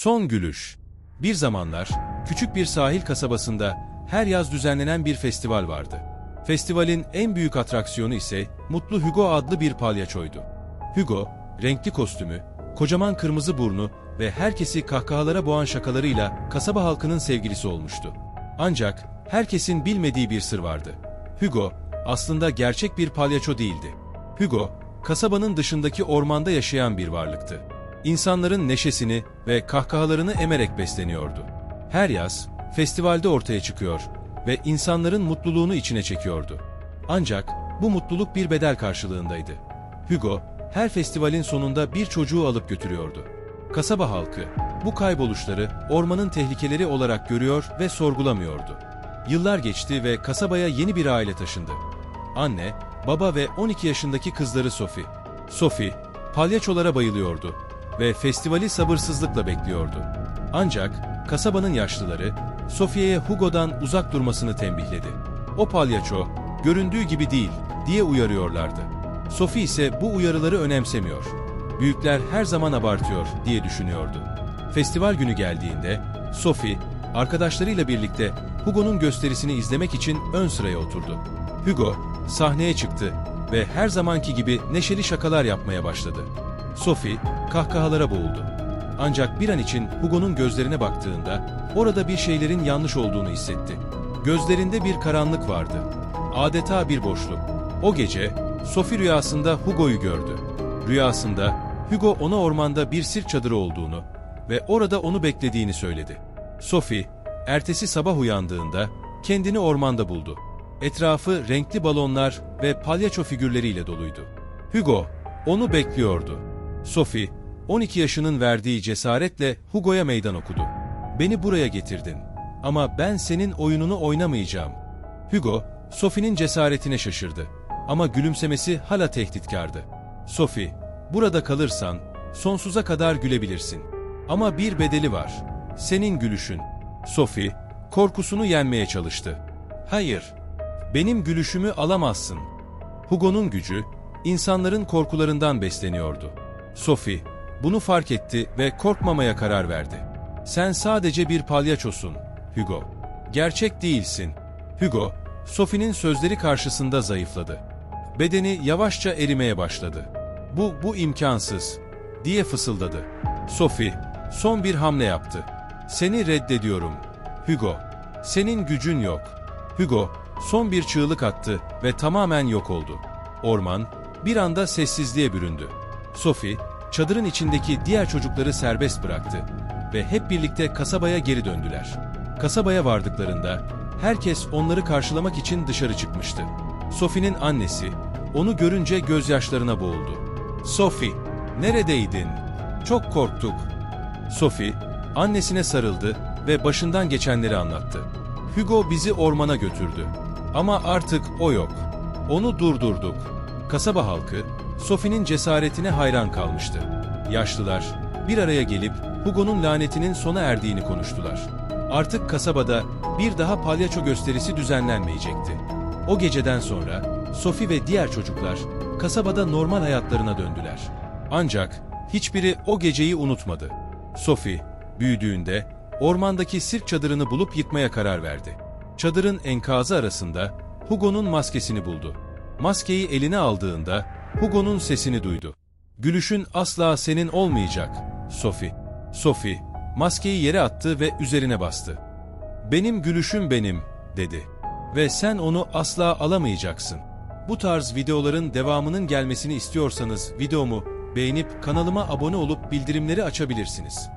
Son gülüş. Bir zamanlar küçük bir sahil kasabasında her yaz düzenlenen bir festival vardı. Festivalin en büyük atraksiyonu ise Mutlu Hugo adlı bir palyaçoydu. Hugo, renkli kostümü, kocaman kırmızı burnu ve herkesi kahkahalara boğan şakalarıyla kasaba halkının sevgilisi olmuştu. Ancak herkesin bilmediği bir sır vardı. Hugo aslında gerçek bir palyaço değildi. Hugo, kasabanın dışındaki ormanda yaşayan bir varlıktı. İnsanların neşesini ve kahkahalarını emerek besleniyordu. Her yaz festivalde ortaya çıkıyor ve insanların mutluluğunu içine çekiyordu. Ancak bu mutluluk bir bedel karşılığındaydı. Hugo her festivalin sonunda bir çocuğu alıp götürüyordu. Kasaba halkı bu kayboluşları ormanın tehlikeleri olarak görüyor ve sorgulamıyordu. Yıllar geçti ve kasabaya yeni bir aile taşındı. Anne, baba ve 12 yaşındaki kızları Sophie. Sophie, palyaçolara bayılıyordu ve festivali sabırsızlıkla bekliyordu. Ancak kasabanın yaşlıları Sophie'ye Hugo'dan uzak durmasını tembihledi. O palyaço, göründüğü gibi değil diye uyarıyorlardı. Sophie ise bu uyarıları önemsemiyor. Büyükler her zaman abartıyor diye düşünüyordu. Festival günü geldiğinde Sophie, arkadaşlarıyla birlikte Hugo'nun gösterisini izlemek için ön sıraya oturdu. Hugo sahneye çıktı ve her zamanki gibi neşeli şakalar yapmaya başladı. Sophie kahkahalara boğuldu. Ancak bir an için Hugo'nun gözlerine baktığında orada bir şeylerin yanlış olduğunu hissetti. Gözlerinde bir karanlık vardı. Adeta bir boşluk. O gece Sophie rüyasında Hugo'yu gördü. Rüyasında Hugo ona ormanda bir sirk çadırı olduğunu ve orada onu beklediğini söyledi. Sophie, ertesi sabah uyandığında kendini ormanda buldu. Etrafı renkli balonlar ve palyaço figürleriyle doluydu. Hugo, onu bekliyordu. Sophie, 12 yaşının verdiği cesaretle Hugo'ya meydan okudu. Beni buraya getirdin ama ben senin oyununu oynamayacağım. Hugo, Sophie'nin cesaretine şaşırdı ama gülümsemesi hala tehditkardı. Sophie, burada kalırsan sonsuza kadar gülebilirsin. Ama bir bedeli var. Senin gülüşün. Sophie, korkusunu yenmeye çalıştı. Hayır, benim gülüşümü alamazsın. Hugo'nun gücü, insanların korkularından besleniyordu. Sophie, bunu fark etti ve korkmamaya karar verdi. Sen sadece bir palyaçosun, Hugo. Gerçek değilsin. Hugo, Sophie'nin sözleri karşısında zayıfladı. Bedeni yavaşça erimeye başladı. Bu, bu imkansız, diye fısıldadı. Sophie, son bir hamle yaptı. Seni reddediyorum. Hugo, senin gücün yok. Hugo, son bir çığlık attı ve tamamen yok oldu. Orman, bir anda sessizliğe büründü. Sophie, çadırın içindeki diğer çocukları serbest bıraktı ve hep birlikte kasabaya geri döndüler. Kasabaya vardıklarında herkes onları karşılamak için dışarı çıkmıştı. Sophie'nin annesi onu görünce gözyaşlarına boğuldu. Sophie, neredeydin? Çok korktuk. Sophie, annesine sarıldı ve başından geçenleri anlattı. Hugo bizi ormana götürdü. Ama artık o yok. Onu durdurduk. Kasaba halkı, Sophie'nin cesaretine hayran kalmıştı. Yaşlılar, bir araya gelip Hugo'nun lanetinin sona erdiğini konuştular. Artık kasabada bir daha palyaço gösterisi düzenlenmeyecekti. O geceden sonra Sophie ve diğer çocuklar kasabada normal hayatlarına döndüler. Ancak hiçbiri o geceyi unutmadı. Sophie, büyüdüğünde ormandaki sirk çadırını bulup yıkmaya karar verdi. Çadırın enkazı arasında Hugo'nun maskesini buldu. Maskeyi eline aldığında Hugo'nun sesini duydu. Gülüşün asla senin olmayacak, Sophie. Sophie, maskeyi yere attı ve üzerine bastı. Benim gülüşüm benim, dedi. Ve sen onu asla alamayacaksın. Bu tarz videoların devamının gelmesini istiyorsanız videomu beğenip kanalıma abone olup bildirimleri açabilirsiniz.